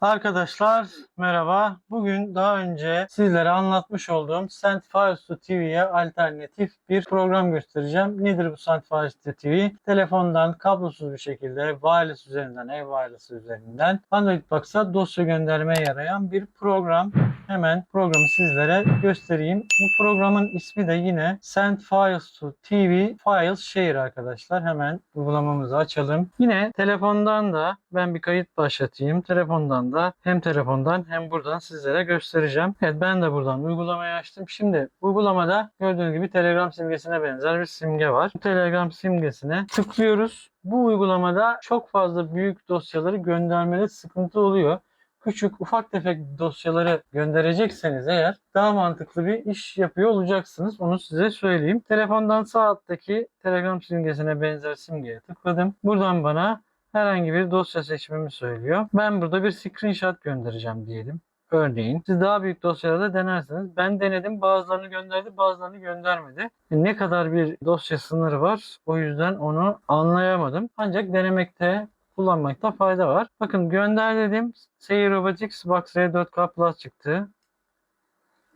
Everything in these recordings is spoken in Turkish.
Arkadaşlar merhaba. Bugün daha önce sizlere anlatmış olduğum Sendfires to TV'ye alternatif bir program göstereceğim. Nedir bu Sendfires to TV? Telefondan kablosuz bir şekilde wireless üzerinden, ev wireless üzerinden Android Box'a dosya göndermeye yarayan bir program. Hemen programı sizlere göstereyim. Bu programın ismi de yine Send Files to TV Files Share arkadaşlar. Hemen uygulamamızı açalım. Yine telefondan da ben bir kayıt başlatayım. Telefondan da hem telefondan hem buradan sizlere göstereceğim. Evet ben de buradan uygulamayı açtım. Şimdi uygulamada gördüğünüz gibi Telegram simgesine benzer bir simge var. Telegram simgesine tıklıyoruz. Bu uygulamada çok fazla büyük dosyaları göndermede sıkıntı oluyor küçük ufak tefek dosyaları gönderecekseniz eğer daha mantıklı bir iş yapıyor olacaksınız. Onu size söyleyeyim. Telefondan sağ alttaki Telegram simgesine benzer simgeye tıkladım. Buradan bana herhangi bir dosya seçmemi söylüyor. Ben burada bir screenshot göndereceğim diyelim. Örneğin siz daha büyük dosyalarda denersiniz. Ben denedim bazılarını gönderdi bazılarını göndermedi. Ne kadar bir dosya sınırı var o yüzden onu anlayamadım. Ancak denemekte kullanmakta fayda var. Bakın gönder dedim. Seyir Robotics Box R4K Plus çıktı.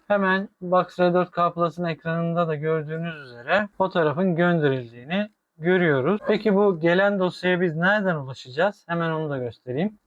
Hemen Box R4K Plus'ın ekranında da gördüğünüz üzere fotoğrafın gönderildiğini görüyoruz. Peki bu gelen dosyaya biz nereden ulaşacağız? Hemen onu da göstereyim.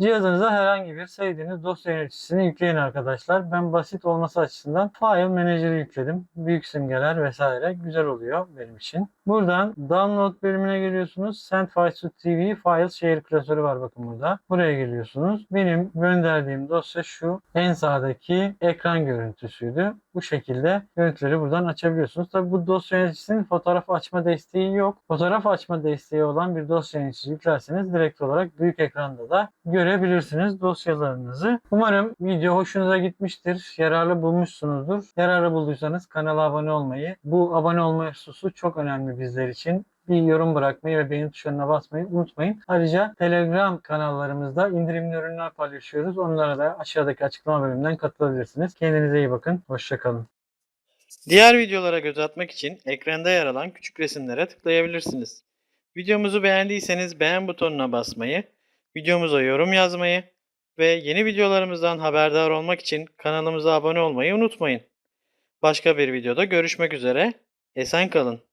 Cihazınıza herhangi bir sevdiğiniz dosya yöneticisini yükleyin arkadaşlar. Ben basit olması açısından File Manager'ı yükledim. Büyük simgeler vesaire güzel oluyor benim için. Buradan Download bölümüne geliyorsunuz. Send Files to TV File Share klasörü var bakın burada. Buraya geliyorsunuz. Benim gönderdiğim dosya şu. En sağdaki ekran görüntüsüydü. Bu şekilde görüntüleri buradan açabiliyorsunuz. Tabi bu dosya yöneticisinin fotoğraf açma desteği yok. Fotoğraf açma desteği olan bir dosya yöneticisi yüklerseniz direkt olarak büyük ekranda da görebilirsiniz dosyalarınızı. Umarım video hoşunuza gitmiştir. Yararlı bulmuşsunuzdur. Yararlı bulduysanız kanala abone olmayı, bu abone olma hususu çok önemli bizler için. Bir yorum bırakmayı ve beğeni tuşlarına basmayı unutmayın. Ayrıca Telegram kanallarımızda indirimli ürünler paylaşıyoruz. Onlara da aşağıdaki açıklama bölümünden katılabilirsiniz. Kendinize iyi bakın. Hoşçakalın. Diğer videolara göz atmak için ekranda yer alan küçük resimlere tıklayabilirsiniz. Videomuzu beğendiyseniz beğen butonuna basmayı, videomuza yorum yazmayı ve yeni videolarımızdan haberdar olmak için kanalımıza abone olmayı unutmayın. Başka bir videoda görüşmek üzere. Esen kalın.